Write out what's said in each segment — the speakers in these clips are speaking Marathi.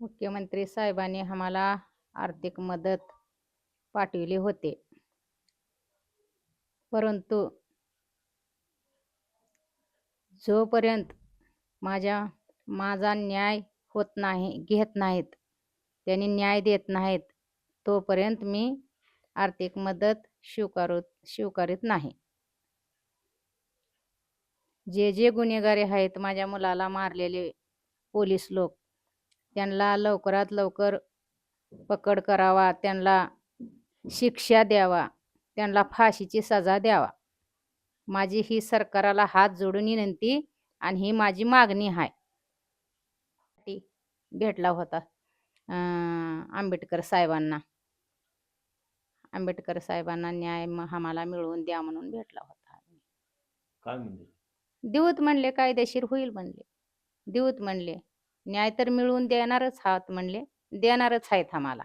मुख्यमंत्री साहेबांनी आम्हाला आर्थिक मदत पाठविली होते. परंतु जोपर्यंत माझ्या माझा न्याय होत नाही घेत नाहीत त्यांनी न्याय देत नाहीत तोपर्यंत मी आर्थिक मदत स्वीकारू स्वीकारित नाही. जे जे गुन्हेगारी आहेत माझ्या मुलाला मारलेले पोलीस लोक त्यांना लवकरात लवकर पकड करावा त्यांना शिक्षा द्यावा त्यांना फाशीची सजा द्यावा. माझी ही सरकाराला हात जोडून विनंती आणि ही माझी मागणी आहे. भेटला होता आंबेडकर साहेबांना. आंबेडकर साहेबांना न्याय आम्हाला मिळवून द्या म्हणून भेटला होता. काय म्हणजे देऊत म्हणले कायदेशीर होईल म्हणले. देऊत म्हणले. न्याय तर मिळवून देणारच आहात म्हणले देणारच आहेत आम्हाला.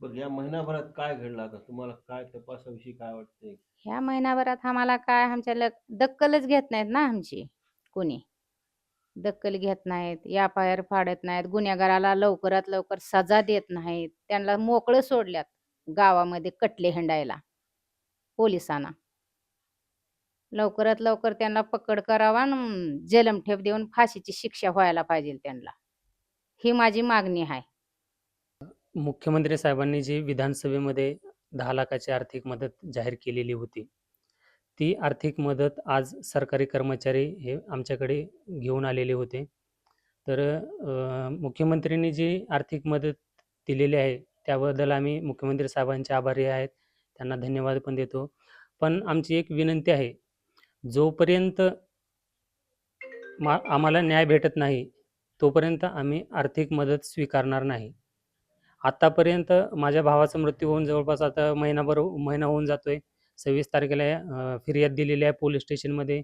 बघ या महिनाभरात काय घडलं आता? तुम्हाला काय तपासाविषयी काय वाटतंय? ह्या महिनाभरात आम्हाला काय? आमच्या लग दक्कलच घेत नाहीत ना आमची कोणी? दक्कल घेत नाहीत या पायर फाडत नाहीत गुन्हेगाराला लवकरात लवकर सजा देत नाहीत त्यांना मोकळं सोडल्यात गावामध्ये कटले हिंडायला पोलिसांना. लवकरात लवकर त्यांना पकड करावा आणि जलमठेप देऊन फाशीची शिक्षा व्हायला पाहिजे त्यांना. ही माझी मागणी आहे. मुख्यमंत्री साहेबांनी जी विधानसभेमध्ये दहा लाखाची आर्थिक मदत जाहीर केलेली होती ती आर्थिक मदत आज सरकारी कर्मचारी हे आमच्याकडे घेऊन आलेले होते. तर मुख्यमंत्र्यांनी जी आर्थिक मदत दिलेली आहे त्याबद्दल आम्ही मुख्यमंत्री साहेबांचे आभारी आहेत. त्यांना धन्यवाद पण देतो. पण आमची एक विनंती आहे जोपर्यंत मा आम्हाला न्याय भेटत नाही तोपर्यंत आम्ही आर्थिक मदत स्वीकारणार नाही. आत्तापर्यंत माझ्या भावाचा मृत्यू होऊन जवळपास आता महिनाभर महिना होऊन जातो आहे सव्वीस तारखेला फिर्याद दिलेली आहे पोलीस स्टेशनमध्ये.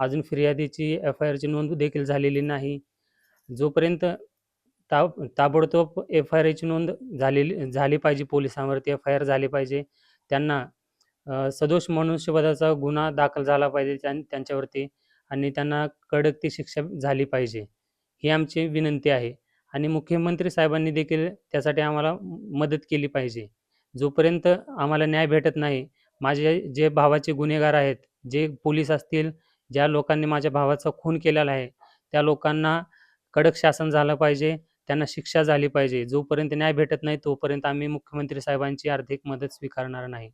अजून फिर्यादीची एफ आय आरची नोंद देखील झालेली नाही. जोपर्यंत ता ताबडतोब एफ आय आरची नोंद झालेली झाली पाहिजे पोलिसांवरती एफ आय आर झाली पाहिजे त्यांना सदोष मनुष्यवधाचा गुन्हा दाखल झाला पाहिजे त्यां त्यांच्यावरती आणि त्यांना कडक ती शिक्षा झाली पाहिजे ही आमची विनंती आहे. आणि मुख्यमंत्री साहेबांनी देखील त्यासाठी आम्हाला मदत केली पाहिजे. जोपर्यंत आम्हाला न्याय भेटत नाही माझे जे भावाचे गुन्हेगार आहेत जे पोलीस असतील ज्या लोकांनी माझ्या भावाचा खून केलेला आहे त्या लोकांना कडक शासन झालं पाहिजे त्यांना शिक्षा झाली पाहिजे. जोपर्यंत न्याय भेटत नाही तोपर्यंत आम्ही मुख्यमंत्री साहेबांची आर्थिक मदत स्वीकारणार नाही.